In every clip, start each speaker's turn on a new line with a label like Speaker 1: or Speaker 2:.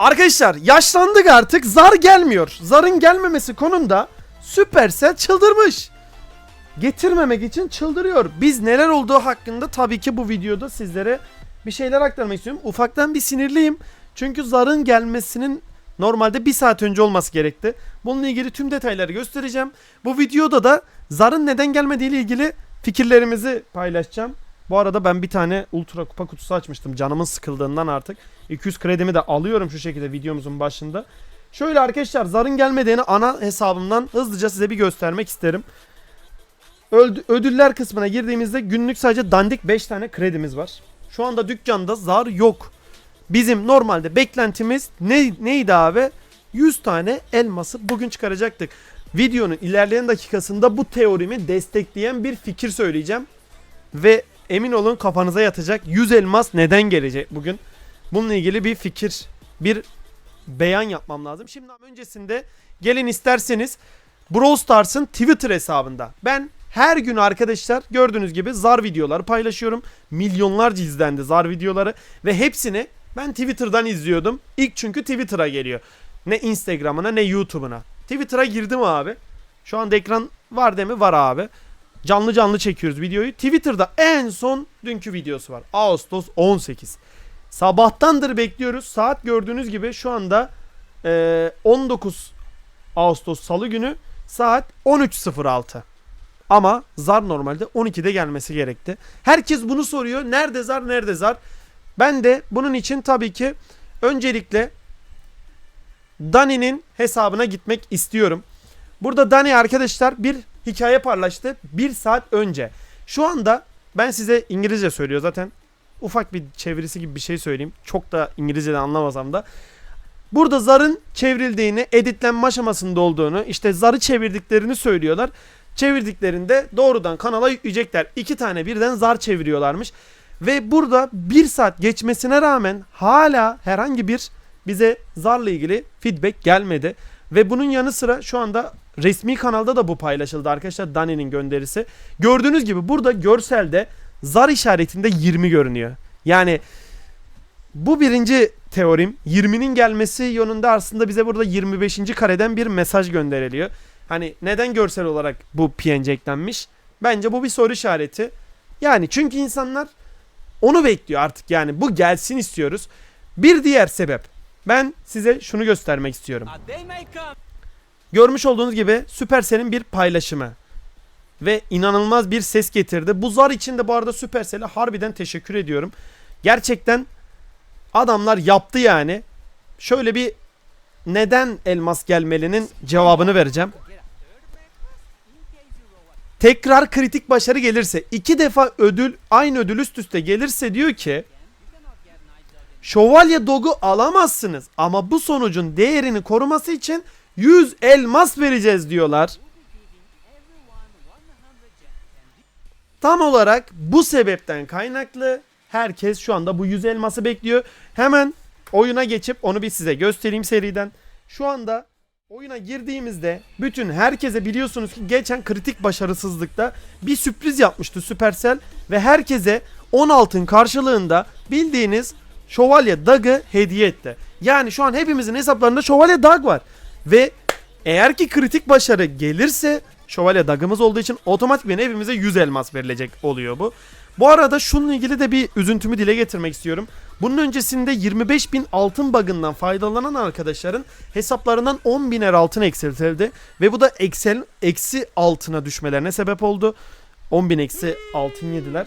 Speaker 1: Arkadaşlar yaşlandık artık zar gelmiyor. Zarın gelmemesi konumda Supercell çıldırmış. Getirmemek için çıldırıyor. Biz neler olduğu hakkında tabii ki bu videoda sizlere bir şeyler aktarmak istiyorum. Ufaktan bir sinirliyim. Çünkü zarın gelmesinin normalde bir saat önce olması gerekti. Bununla ilgili tüm detayları göstereceğim. Bu videoda da zarın neden gelmediği ile ilgili fikirlerimizi paylaşacağım. Bu arada ben bir tane ultra kupa kutusu açmıştım canımın sıkıldığından artık. 200 kredimi de alıyorum şu şekilde videomuzun başında. Şöyle arkadaşlar zarın gelmediğini ana hesabımdan hızlıca size bir göstermek isterim. Öldü- ödüller kısmına girdiğimizde günlük sadece dandik 5 tane kredimiz var. Şu anda dükkanda zar yok. Bizim normalde beklentimiz ne, neydi abi? 100 tane elması bugün çıkaracaktık. Videonun ilerleyen dakikasında bu teorimi destekleyen bir fikir söyleyeceğim. Ve emin olun kafanıza yatacak 100 elmas neden gelecek bugün? Bununla ilgili bir fikir, bir beyan yapmam lazım. Şimdi öncesinde gelin isterseniz Brawl Stars'ın Twitter hesabında. Ben her gün arkadaşlar gördüğünüz gibi zar videoları paylaşıyorum. Milyonlarca izlendi zar videoları ve hepsini ben Twitter'dan izliyordum. İlk çünkü Twitter'a geliyor. Ne Instagram'ına ne YouTube'una. Twitter'a girdim abi. Şu anda ekran var değil mi? Var abi. Canlı canlı çekiyoruz videoyu. Twitter'da en son dünkü videosu var. Ağustos 18. Sabahtandır bekliyoruz. Saat gördüğünüz gibi şu anda eee, 19 Ağustos Salı günü saat 13.06. Ama zar normalde 12'de gelmesi gerekti. Herkes bunu soruyor. Nerede zar nerede zar? Ben de bunun için tabii ki öncelikle Dani'nin hesabına gitmek istiyorum. Burada Dani arkadaşlar bir hikaye paylaştı bir saat önce. Şu anda ben size İngilizce söylüyor zaten. Ufak bir çevirisi gibi bir şey söyleyeyim. Çok da İngilizce'den anlamasam da. Burada zarın çevrildiğini, editlenme aşamasında olduğunu, işte zarı çevirdiklerini söylüyorlar. Çevirdiklerinde doğrudan kanala yükleyecekler. İki tane birden zar çeviriyorlarmış. Ve burada bir saat geçmesine rağmen hala herhangi bir bize zarla ilgili feedback gelmedi. Ve bunun yanı sıra şu anda resmi kanalda da bu paylaşıldı arkadaşlar Dani'nin gönderisi. Gördüğünüz gibi burada görselde zar işaretinde 20 görünüyor. Yani bu birinci teorim 20'nin gelmesi yönünde aslında bize burada 25. kareden bir mesaj gönderiliyor. Hani neden görsel olarak bu PNG eklenmiş? Bence bu bir soru işareti. Yani çünkü insanlar onu bekliyor artık yani bu gelsin istiyoruz. Bir diğer sebep. Ben size şunu göstermek istiyorum. Görmüş olduğunuz gibi Supercell'in bir paylaşımı. Ve inanılmaz bir ses getirdi. Bu zar için de bu arada Supercell'e harbiden teşekkür ediyorum. Gerçekten adamlar yaptı yani. Şöyle bir neden elmas gelmelinin cevabını vereceğim. Tekrar kritik başarı gelirse iki defa ödül aynı ödül üst üste gelirse diyor ki Şövalye Dog'u alamazsınız ama bu sonucun değerini koruması için 100 elmas vereceğiz diyorlar. Tam olarak bu sebepten kaynaklı herkes şu anda bu 100 elması bekliyor. Hemen oyuna geçip onu bir size göstereyim seriden. Şu anda oyuna girdiğimizde bütün herkese biliyorsunuz ki geçen kritik başarısızlıkta bir sürpriz yapmıştı Supercell ve herkese 10 altın karşılığında bildiğiniz Şövalye Dag'ı hediye etti. Yani şu an hepimizin hesaplarında Şövalye Dag var. Ve eğer ki kritik başarı gelirse Şövalye Dag'ımız olduğu için otomatikman hepimize 100 elmas verilecek oluyor bu. Bu arada şununla ilgili de bir üzüntümü dile getirmek istiyorum. Bunun öncesinde 25.000 altın bug'ından faydalanan arkadaşların hesaplarından 10.000'er altın eksiltildi. Ve bu da Excel eksi altına düşmelerine sebep oldu. 10.000 eksi altın yediler.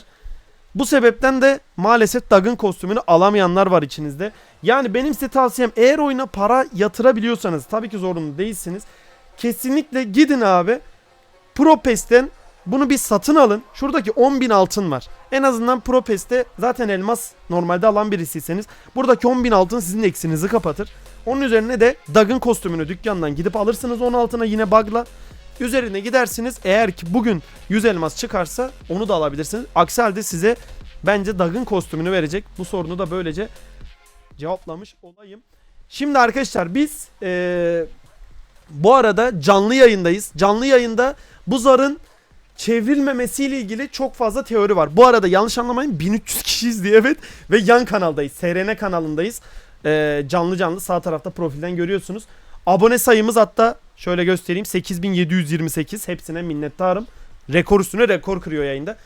Speaker 1: Bu sebepten de maalesef Dag'ın kostümünü alamayanlar var içinizde. Yani benim size tavsiyem eğer oyuna para yatırabiliyorsanız tabii ki zorunlu değilsiniz. Kesinlikle gidin abi. Pro Pest'ten bunu bir satın alın. Şuradaki 10.000 altın var. En azından Pro Pest'te zaten elmas normalde alan birisiyseniz buradaki 10.000 altın sizin eksinizi kapatır. Onun üzerine de Dag'ın kostümünü dükkandan gidip alırsınız 10 altına yine bug'la. Üzerine gidersiniz. Eğer ki bugün 100 elmas çıkarsa onu da alabilirsiniz. Aksi halde size bence Dag'ın kostümünü verecek. Bu sorunu da böylece cevaplamış olayım. Şimdi arkadaşlar biz eee, bu arada canlı yayındayız. Canlı yayında bu zarın çevrilmemesiyle ilgili çok fazla teori var. Bu arada yanlış anlamayın 1300 kişiyiz diye evet ve yan kanaldayız. SRN kanalındayız. Ee, canlı canlı sağ tarafta profilden görüyorsunuz. Abone sayımız hatta şöyle göstereyim 8728 hepsine minnettarım. Rekor üstüne rekor kırıyor yayında.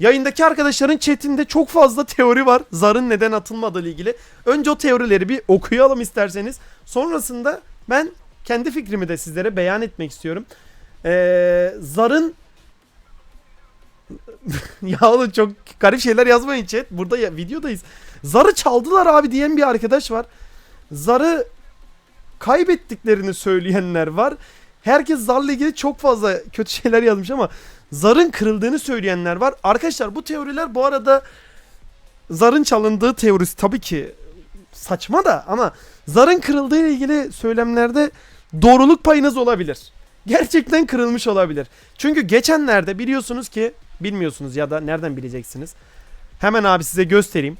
Speaker 1: Yayındaki arkadaşların chatinde çok fazla teori var. Zarın neden atılmadığı ile ilgili. Önce o teorileri bir okuyalım isterseniz. Sonrasında ben kendi fikrimi de sizlere beyan etmek istiyorum. Ee, zarın ya oğlum çok garip şeyler yazmayın chat. Burada ya, videodayız. Zarı çaldılar abi diyen bir arkadaş var. Zarı kaybettiklerini söyleyenler var. Herkes zarla ilgili çok fazla kötü şeyler yazmış ama zarın kırıldığını söyleyenler var. Arkadaşlar bu teoriler bu arada zarın çalındığı teorisi tabii ki saçma da ama zarın kırıldığı ile ilgili söylemlerde doğruluk payınız olabilir. Gerçekten kırılmış olabilir. Çünkü geçenlerde biliyorsunuz ki bilmiyorsunuz ya da nereden bileceksiniz. Hemen abi size göstereyim.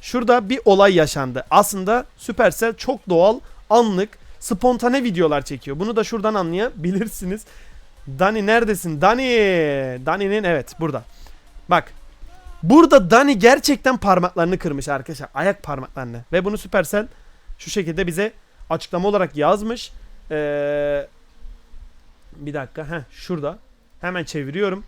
Speaker 1: Şurada bir olay yaşandı. Aslında Supercell çok doğal, anlık, spontane videolar çekiyor. Bunu da şuradan anlayabilirsiniz. Dani neredesin? Dani. Dani'nin evet burada. Bak. Burada Dani gerçekten parmaklarını kırmış arkadaşlar. Ayak parmaklarını. Ve bunu Supercell şu şekilde bize açıklama olarak yazmış. Ee, bir dakika. Heh, şurada. Hemen çeviriyorum.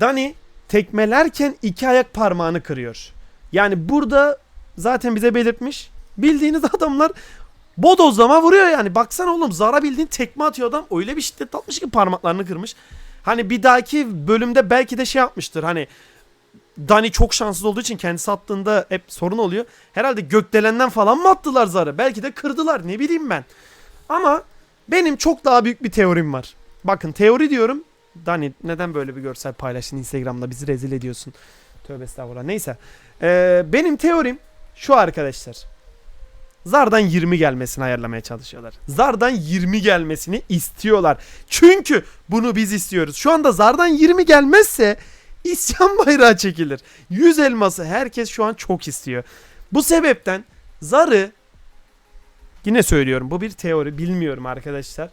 Speaker 1: Dani tekmelerken iki ayak parmağını kırıyor. Yani burada zaten bize belirtmiş. Bildiğiniz adamlar bodozlama vuruyor yani. Baksana oğlum Zara bildiğin tekme atıyor adam. Öyle bir şiddet atmış ki parmaklarını kırmış. Hani bir dahaki bölümde belki de şey yapmıştır. Hani Dani çok şanssız olduğu için kendisi attığında hep sorun oluyor. Herhalde gökdelenden falan mı attılar Zar'ı? Belki de kırdılar ne bileyim ben. Ama benim çok daha büyük bir teorim var. Bakın teori diyorum. Dani neden böyle bir görsel paylaştın Instagram'da bizi rezil ediyorsun. Tövbe estağfurullah. Neyse. Ee, benim teorim şu arkadaşlar. Zar'dan 20 gelmesini ayarlamaya çalışıyorlar. Zar'dan 20 gelmesini istiyorlar. Çünkü bunu biz istiyoruz. Şu anda Zar'dan 20 gelmezse isyan bayrağı çekilir. 100 elması herkes şu an çok istiyor. Bu sebepten Zar'ı yine söylüyorum bu bir teori bilmiyorum arkadaşlar.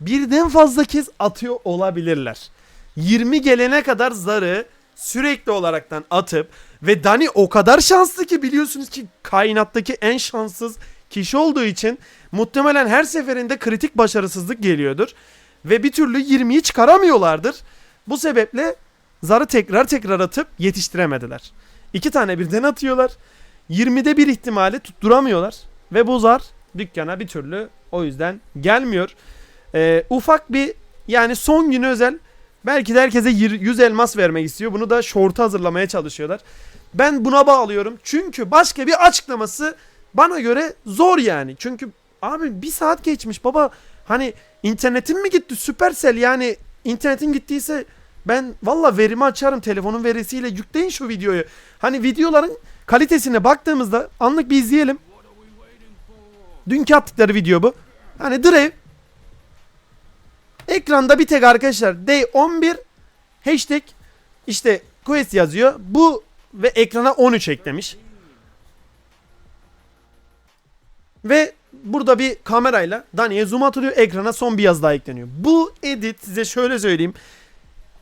Speaker 1: Birden fazla kez atıyor olabilirler. 20 gelene kadar Zar'ı sürekli olaraktan atıp ve Dani o kadar şanslı ki biliyorsunuz ki kainattaki en şanssız kişi olduğu için muhtemelen her seferinde kritik başarısızlık geliyordur. Ve bir türlü 20'yi çıkaramıyorlardır. Bu sebeple zarı tekrar tekrar atıp yetiştiremediler. İki tane birden atıyorlar. 20'de bir ihtimali tutturamıyorlar. Ve bu zar dükkana bir türlü o yüzden gelmiyor. Ee, ufak bir yani son günü özel Belki de herkese 100 elmas vermek istiyor. Bunu da short'a hazırlamaya çalışıyorlar. Ben buna bağlıyorum. Çünkü başka bir açıklaması bana göre zor yani. Çünkü abi bir saat geçmiş baba. Hani internetin mi gitti? Supercell yani internetin gittiyse ben valla verimi açarım telefonun verisiyle yükleyin şu videoyu. Hani videoların kalitesine baktığımızda anlık bir izleyelim. Dünkü attıkları video bu. Hani Drave Ekranda bir tek arkadaşlar day 11 hashtag işte quest yazıyor. Bu ve ekrana 13 eklemiş. Ve burada bir kamerayla Dani'ye zoom atılıyor. Ekrana son bir yazı daha ekleniyor. Bu edit size şöyle söyleyeyim.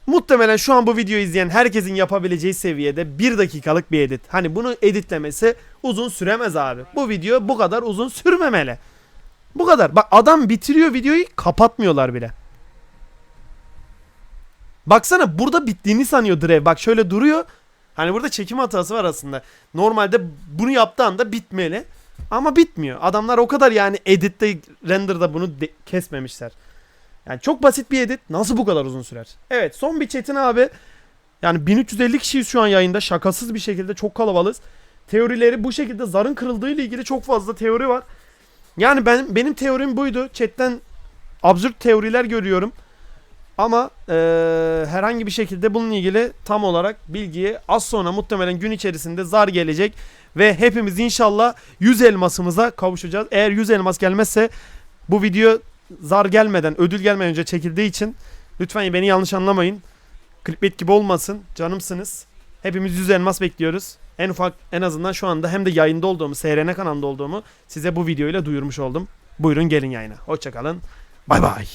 Speaker 1: Muhtemelen şu an bu videoyu izleyen herkesin yapabileceği seviyede bir dakikalık bir edit. Hani bunu editlemesi uzun süremez abi. Bu video bu kadar uzun sürmemeli. Bu kadar. Bak adam bitiriyor videoyu kapatmıyorlar bile. Baksana burada bittiğini sanıyor Drev. Bak şöyle duruyor. Hani burada çekim hatası var aslında. Normalde bunu yaptığı anda bitmeli. Ama bitmiyor. Adamlar o kadar yani editte renderda bunu de- kesmemişler. Yani çok basit bir edit. Nasıl bu kadar uzun sürer? Evet son bir Çetin abi. Yani 1350 kişiyiz şu an yayında. Şakasız bir şekilde çok kalabalığız. Teorileri bu şekilde zarın kırıldığı ile ilgili çok fazla teori var. Yani ben benim teorim buydu. Chatten absürt teoriler görüyorum. Ama e, herhangi bir şekilde bununla ilgili tam olarak bilgiyi az sonra muhtemelen gün içerisinde zar gelecek. Ve hepimiz inşallah 100 elmasımıza kavuşacağız. Eğer 100 elmas gelmezse bu video zar gelmeden ödül gelmeden önce çekildiği için lütfen beni yanlış anlamayın. Clickbait gibi olmasın. Canımsınız. Hepimiz 100 elmas bekliyoruz. En ufak en azından şu anda hem de yayında olduğumu, SRN kanalında olduğumu size bu videoyla duyurmuş oldum. Buyurun gelin yayına. Hoşçakalın. Bay bay.